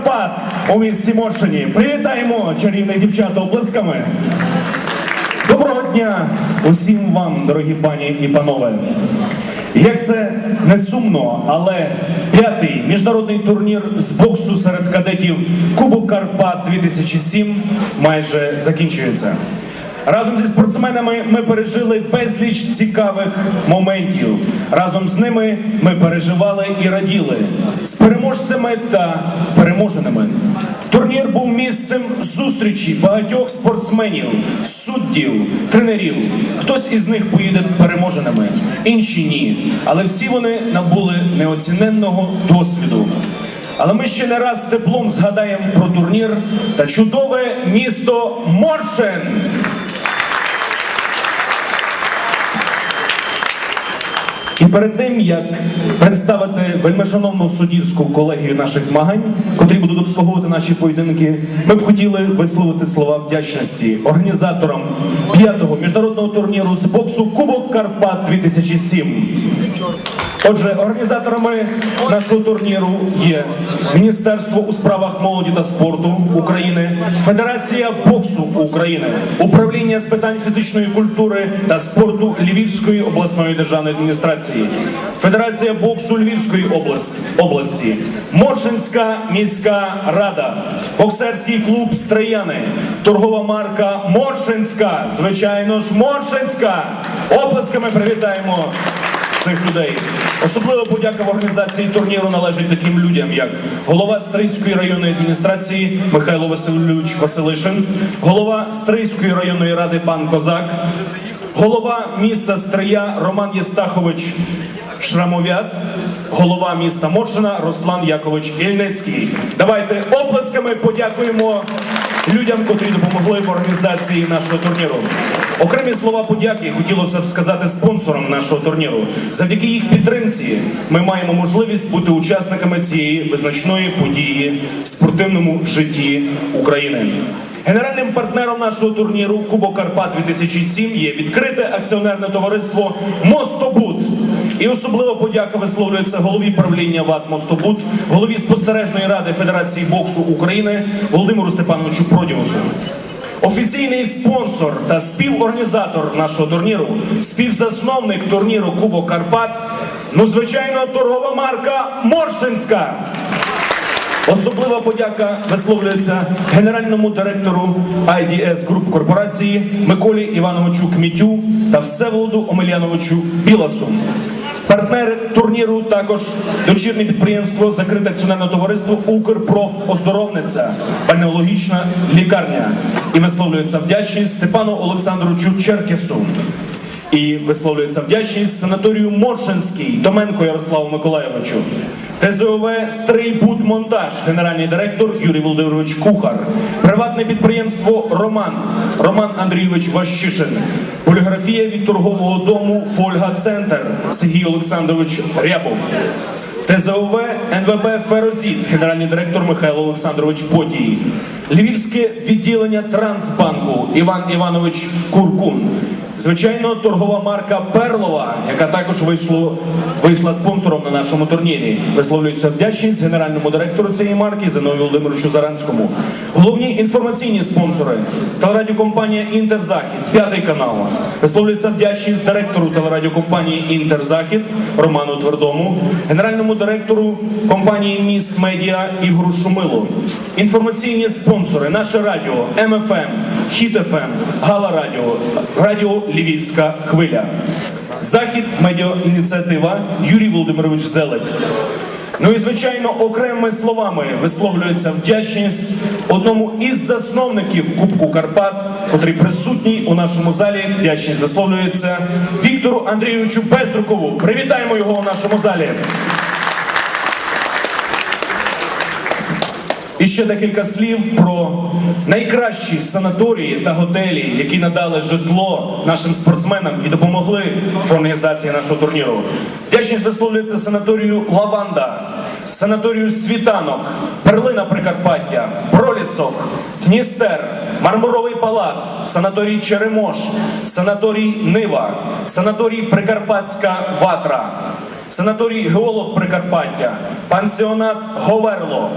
Карпат у місті Моршині. Привітаємо чарівних дівчат оплесками. Доброго дня усім вам, дорогі пані і панове. Як це не сумно, але п'ятий міжнародний турнір з боксу серед кадетів Кубок Карпат 2007 майже закінчується. Разом зі спортсменами ми пережили безліч цікавих моментів. Разом з ними ми переживали і раділи з переможцями та переможеними. Турнір був місцем зустрічі багатьох спортсменів, суддів, тренерів. Хтось із них поїде переможеними, інші ні. Але всі вони набули неоціненного досвіду. Але ми ще не раз з теплом згадаємо про турнір та чудове місто Моршин. І перед тим як представити вельмишановну суддівську колегію наших змагань, котрі будуть обслуговувати наші поєдинки, ми б хотіли висловити слова вдячності організаторам п'ятого міжнародного турніру з боксу Кубок Карпат 2007. Отже, організаторами нашого турніру є Міністерство у справах молоді та спорту України, Федерація боксу України, управління з питань фізичної культури та спорту Львівської обласної державної адміністрації, Федерація боксу Львівської області, Моршинська міська рада, боксерський клуб Стрияни, торгова марка Моршинська, звичайно ж, Моршинська. Оплесками привітаємо цих людей. Особлива подяка в організації турніру належить таким людям, як голова Стрийської районної адміністрації Михайло Васильович Василишин, голова Стрийської районної ради пан Козак, голова міста Стрия Роман Єстахович Шрамовят, голова міста Моршина Руслан Якович Ільницький. Давайте оплесками подякуємо людям, котрі допомогли в організації нашого турніру. Окремі слова подяки хотілося б сказати спонсорам нашого турніру. Завдяки їх підтримці ми маємо можливість бути учасниками цієї визначної події в спортивному житті України. Генеральним партнером нашого турніру Кубок Карпат 2007 є відкрите акціонерне товариство Мостобут. І особлива подяка висловлюється голові правління ВАД Мостобут, голові спостережної ради Федерації боксу України Володимиру Степановичу Продівусу. Офіційний спонсор та співорганізатор нашого турніру, співзасновник турніру Кубок Карпат, ну звичайно, торгова марка Моршинська. Особлива подяка висловлюється генеральному директору IDS Group корпорації Миколі Івановичу Кмітю та Всеволоду Омельяновичу Біласу. Партнер турніру також дочірнє підприємство закрите акціонерне товариство Укрпрофоздоровниця, бальнеологічна лікарня. І висловлюється вдячність Степану Олександровичу Черкесу. І висловлюється вдячність санаторію Моршинський Томенко Ярославу Миколаєвичу. ТЗОВ Стрийбудмонтаж, генеральний директор Юрій Володимирович Кухар, приватне підприємство Роман, Роман Андрійович Ващишин, поліграфія від торгового дому Фольга Центр Сергій Олександрович Рябов. ТЗОВ НВБ Ферозіт, генеральний директор Михайло Олександрович Потій, Львівське відділення Трансбанку Іван Іванович Куркун. Звичайно, торгова марка Перлова, яка також вийшло, вийшла спонсором на нашому турнірі. Висловлюється вдячність генеральному директору цієї марки Зиновію Володимировичу Заранському. Головні інформаційні спонсори телерадіокомпанія Інтерзахід, п'ятий канал. Висловлюється вдячність директору телерадіокомпанії Інтерзахід Роману Твердому, генеральному директору компанії Міст Медіа Ігору Шумилу. Інформаційні спонсори наше радіо МФМ, Хіт ФМ, Гала Радіо, Радіо Львівська хвиля. Захід медіаініціатива Юрій Володимирович Зелень. Ну і звичайно, окремими словами висловлюється вдячність одному із засновників Кубку Карпат, котрий присутній у нашому залі. Вдячність висловлюється Віктору Андрійовичу Безрукову. Привітаємо його у нашому залі. І ще декілька слів про найкращі санаторії та готелі, які надали житло нашим спортсменам і допомогли в організації нашого турніру. Вдячність висловлюється санаторію Лаванда, санаторію Світанок, Перлина Прикарпаття, Пролісок, Дністер, Мармуровий палац, санаторій Черемош, санаторій Нива, санаторій Прикарпатська Ватра. Санаторій Геолог Прикарпаття, пансіонат Говерло,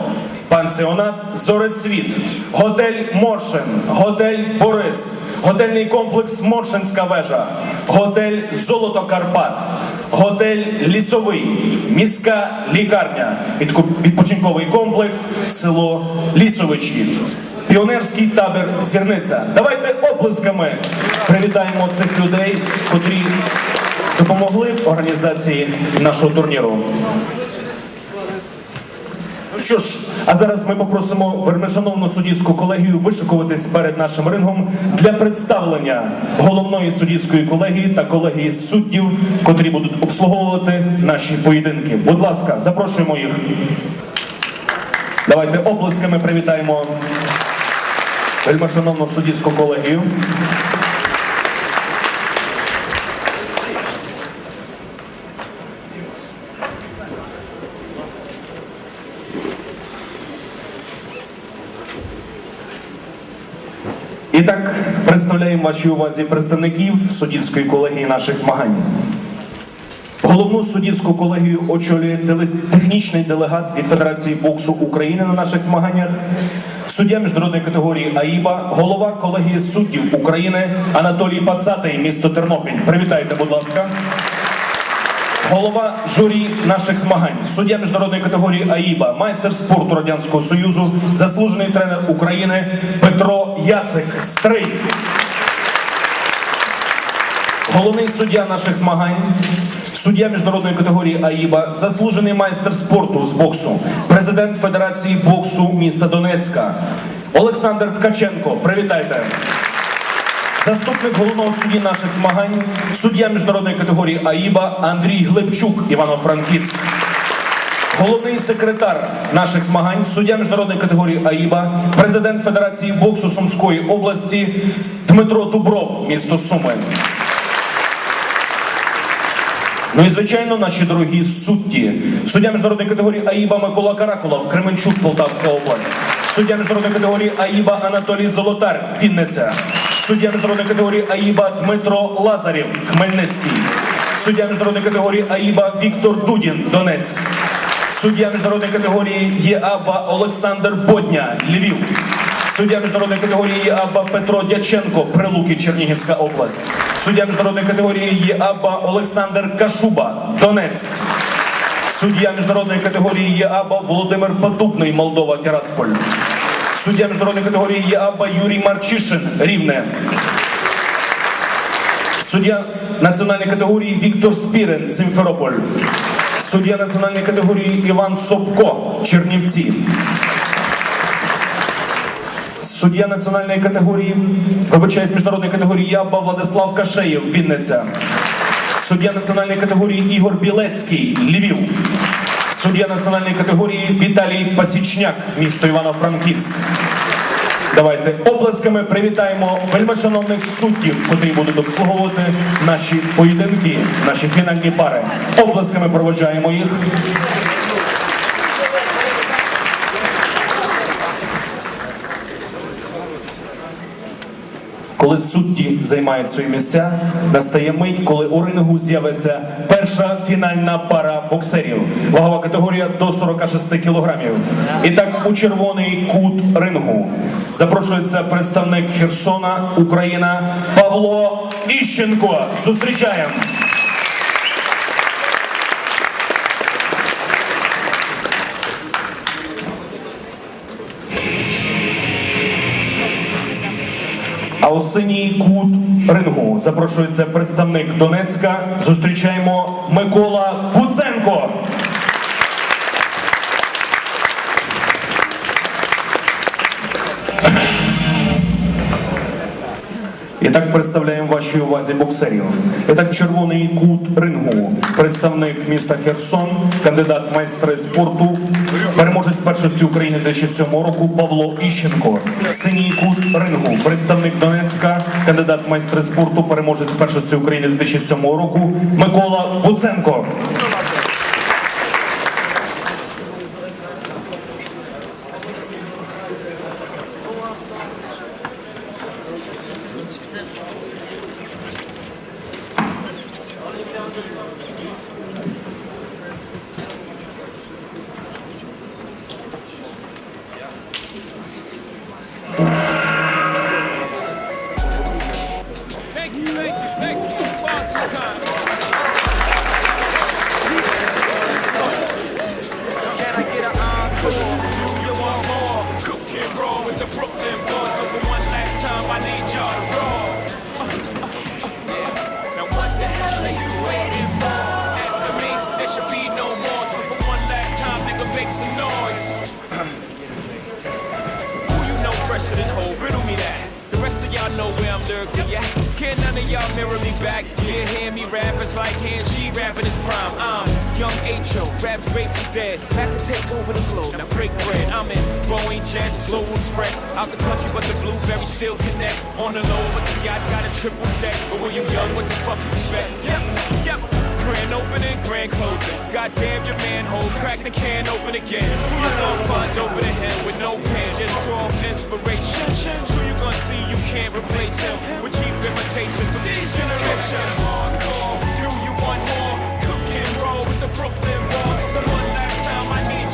пансіонат Зорецвіт, готель Моршин, готель Борис, готельний комплекс Моршинська вежа, готель Золото Карпат, готель Лісовий, міська лікарня, відпочинковий комплекс село Лісовичі. Піонерський табір Зірниця. Давайте оплесками привітаємо цих людей, котрі допомогли в організації нашого турніру. Ну Що ж, а зараз ми попросимо вермишановну суддівську колегію вишикуватись перед нашим рингом для представлення головної суддівської колегії та колегії суддів, котрі будуть обслуговувати наші поєдинки. Будь ласка, запрошуємо їх. Давайте оплесками привітаємо вельмишановну суддівську колегію. І так представляємо вашій увазі представників суддівської колегії наших змагань. Головну суддівську колегію очолює технічний делегат від Федерації боксу України на наших змаганнях, суддя міжнародної категорії АІБА, голова колегії суддів України Анатолій Пацатий, місто Тернопіль. Привітайте, будь ласка. Голова журі наших змагань, суддя міжнародної категорії АІБА, майстер спорту Радянського Союзу, заслужений тренер України Петро Яцик Стрий. Головний суддя наших змагань, суддя міжнародної категорії АІБА, заслужений майстер спорту з боксу, президент Федерації боксу міста Донецька Олександр Ткаченко. Привітайте. Заступник головного судді наших змагань, суддя міжнародної категорії АІБА Андрій Глебчук, Івано-Франківськ. Головний секретар наших змагань, суддя міжнародної категорії АІБА, президент Федерації боксу Сумської області Дмитро Дубров, місто Суми. Ну і звичайно, наші дорогі судді. Суддя міжнародної категорії АІБА Микола Каракулов, Кременчук, Полтавська область. Суддя міжнародної категорії АІБА Анатолій Золотар, Вінниця. Суддя міжнародної категорії АІБА Дмитро Лазарєв, Хмельницький. Суддя міжнародної категорії АІБА Віктор Дудін, Донецьк. Суддя міжнародної категорії ЄАБА Олександр Бодня, Львів. Суддя міжнародної категорії ЄАБА Петро Дяченко, Прилуки, Чернігівська область. Суддя міжнародної категорії ЄАБА Олександр Кашуба, Донецьк. Суддя міжнародної категорії ЄАБА Володимир Подубний, Молдова, Тирасполь. Суддя міжнародної категорії ЄАБА Юрій Марчишин, Рівне. Суддя національної категорії Віктор Спірин, Симферополь. Суддя національної категорії Іван Собко, Чернівці. Суддя національної категорії, вибачаюсь, міжнародної категорії ЯБА Владислав Кашеєв, Вінниця. Суддя національної категорії Ігор Білецький, Львів. Суддя національної категорії Віталій Пасічняк, місто Івано-Франківськ. Давайте оплесками привітаємо вельмишановних суддів, котрі будуть обслуговувати наші поєдинки, наші фінальні пари. Оплесками проводжаємо їх. Коли судді займають свої місця, настає мить, коли у рингу з'явиться перша фінальна пара боксерів. Вагова категорія до 46 кілограмів. І так у червоний кут рингу запрошується представник Херсона, Україна Павло Іщенко. Зустрічаємо. У кут рингу запрошується представник Донецька. Зустрічаємо Микола Куценко. І так представляємо вашій увазі боксерів. І так червоний кут рингу, представник міста Херсон, кандидат майстри спорту, переможець першості України 2007 року Павло Іщенко. Синій кут рингу, представник Донецька, кандидат майстри спорту, переможець першості України 2007 року Микола Буценко. to raps grateful dead. Back to take over the globe, now break bread. I'm in Boeing Jets, Global Express. Out the country, but the blueberries still connect. On the low, but the yacht got a triple deck. But when you young, what the fuck you expect? Yep, yep. Grand opening, grand closing. Goddamn your manhole, crack the can open again. You gonna find open a hell with no pen? Just draw inspiration. Who you gonna see you can't replace him with cheap imitation from these generations? Hardcore, do you want more? Cook and roll with the Brooklyn Balls.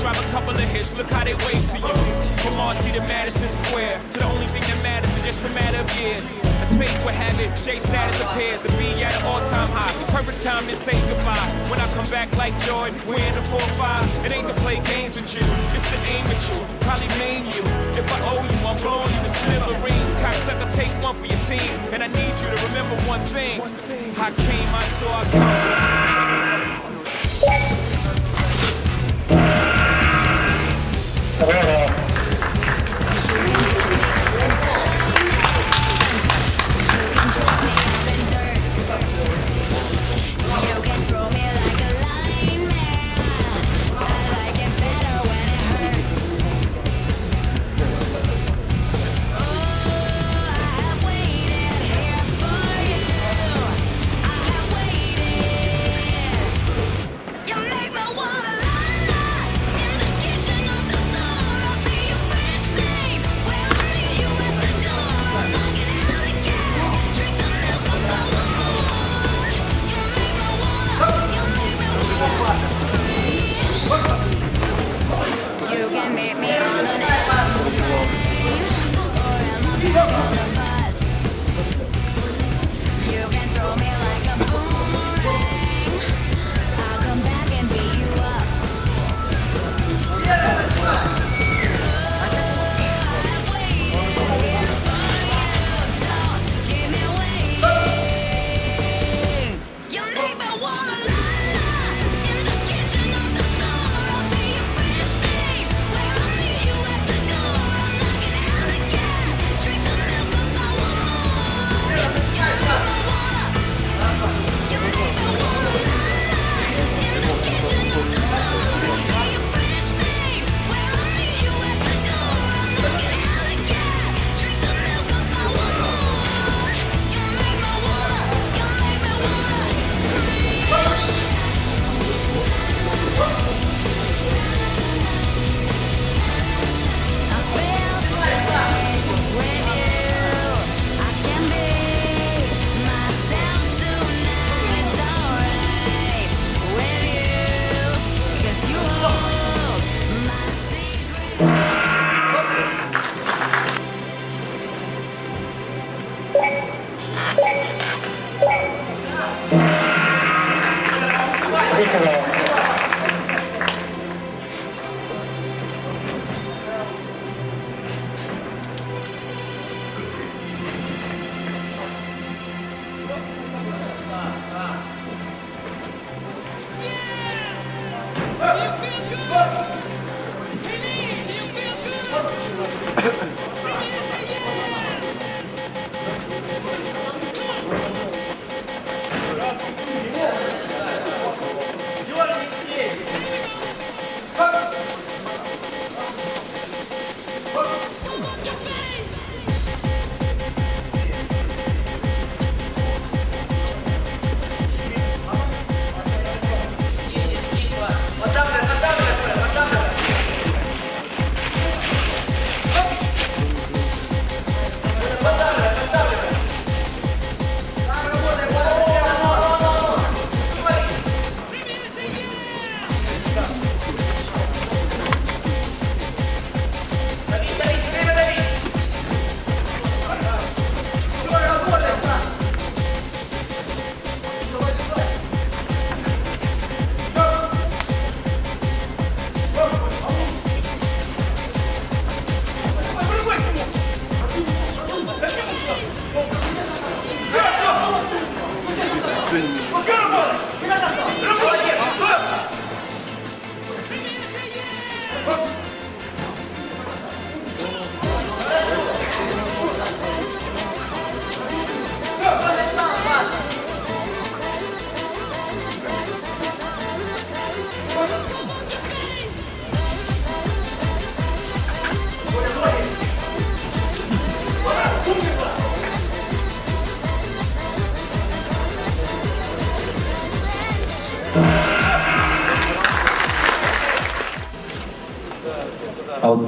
Drop a couple of hits. Look how they wave to you. From Marcy to Madison Square, to the only thing that matters is just a matter of years. As fate would have it, J status appears to be at an all-time high. Perfect time to say goodbye. When I come back like Jordan, we're in the 4-5. It ain't to play games with you, it's to aim at you. Probably maim you. If I owe you, I'm blowing you to smithereens. Cocksucker, take one for your team. And I need you to remember one thing. I came, I saw, I come. Herrera.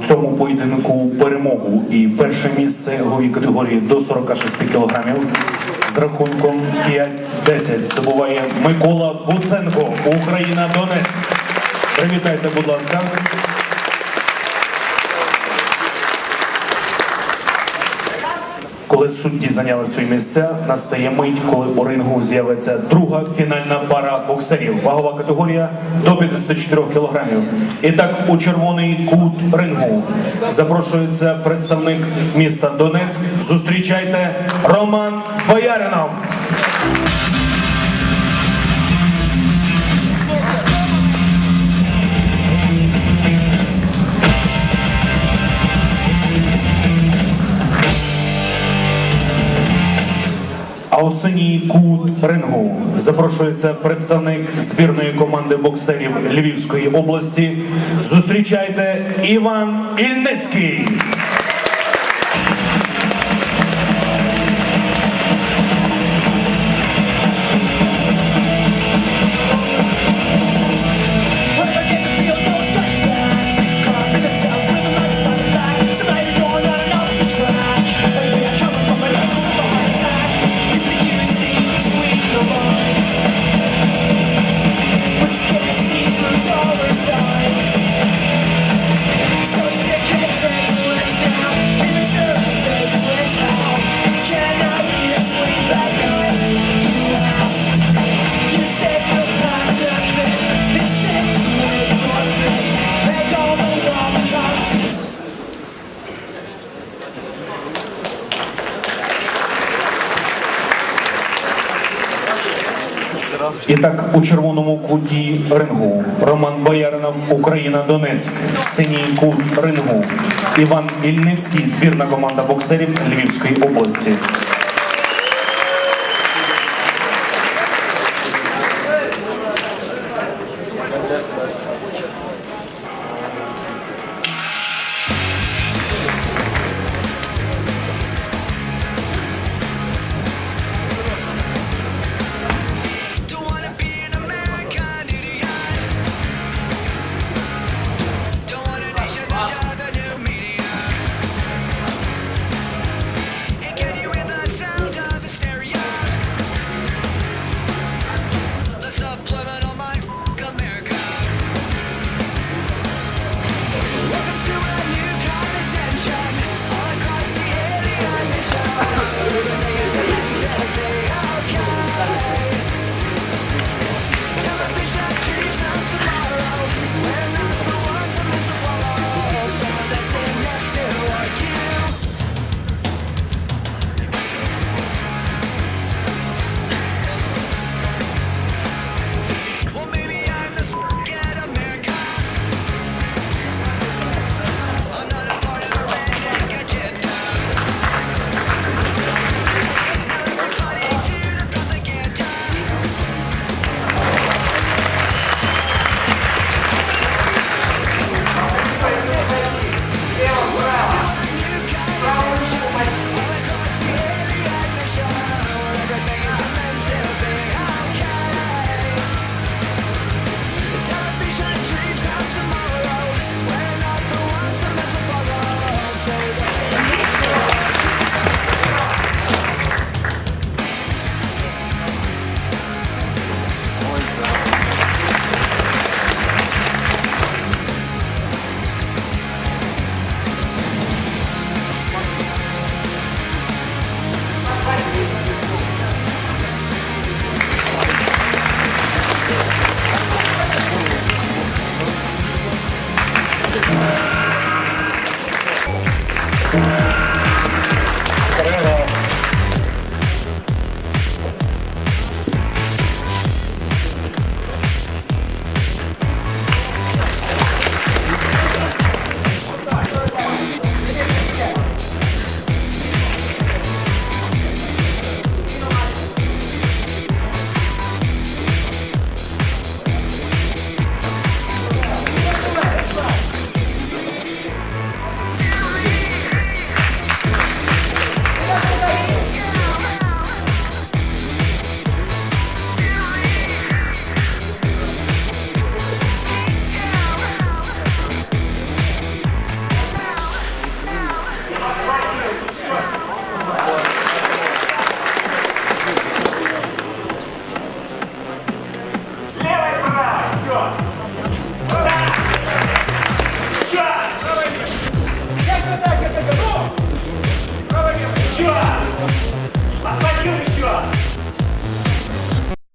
Цьому поєдинку перемогу і перше місце гові категорії до 46 кілограмів з рахунком 5-10 здобуває Микола Буценко, Україна Донецьк. Привітайте, будь ласка. Коли судді зайняли свої місця, настає мить, коли у рингу з'явиться друга фінальна пара боксерів. Вагова категорія до 54 кілограмів. І так у червоний кут рингу запрошується представник міста Донецьк. Зустрічайте Роман Бояринов. У кут рингу запрошується представник збірної команди боксерів Львівської області. Зустрічайте Іван Ільницький. І так у червоному куті рингу Роман Бояринов, Україна Донецьк, синій кут рингу Іван Ільницький, збірна команда боксерів Львівської області.